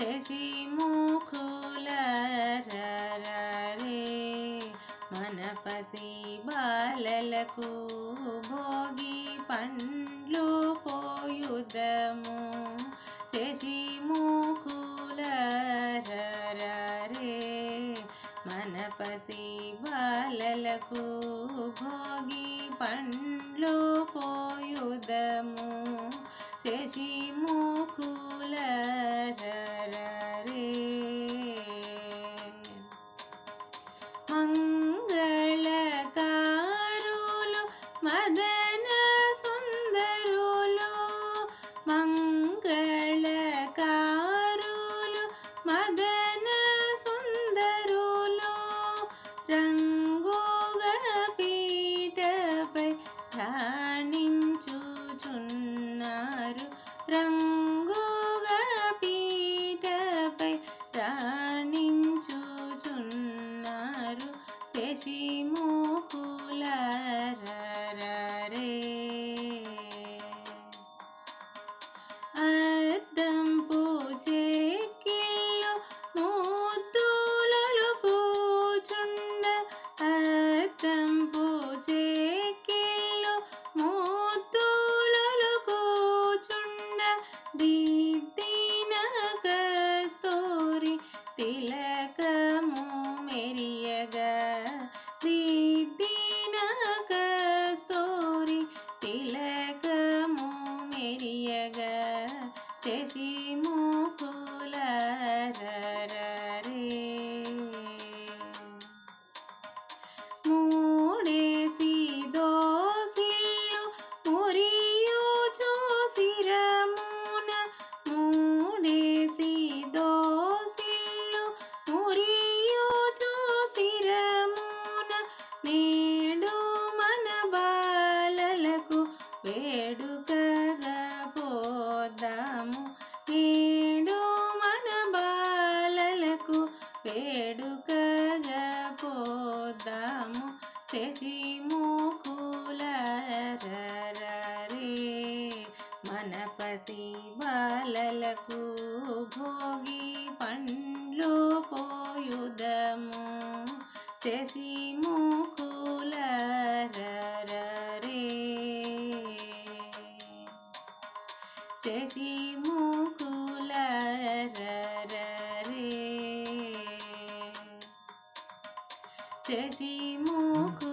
శశిముఖులరే ముఖుల మన పసి బాలలకు భోగి పండ్లు పోయుదము. శశిముఖులరే ముఖుల మన పసి బాలలకు భోగి పండ్లు పోయుదము. శశిము మదన సుందరులు మంగళకారులు మదన సుందరులు రంగుగా பதம் போ పోదాము శశిముఖుల రే మన పసి బాలలకు భోగి పండ్లు పోయుదము. శశిముఖుల రే శశిముఖుల చేసి మోకు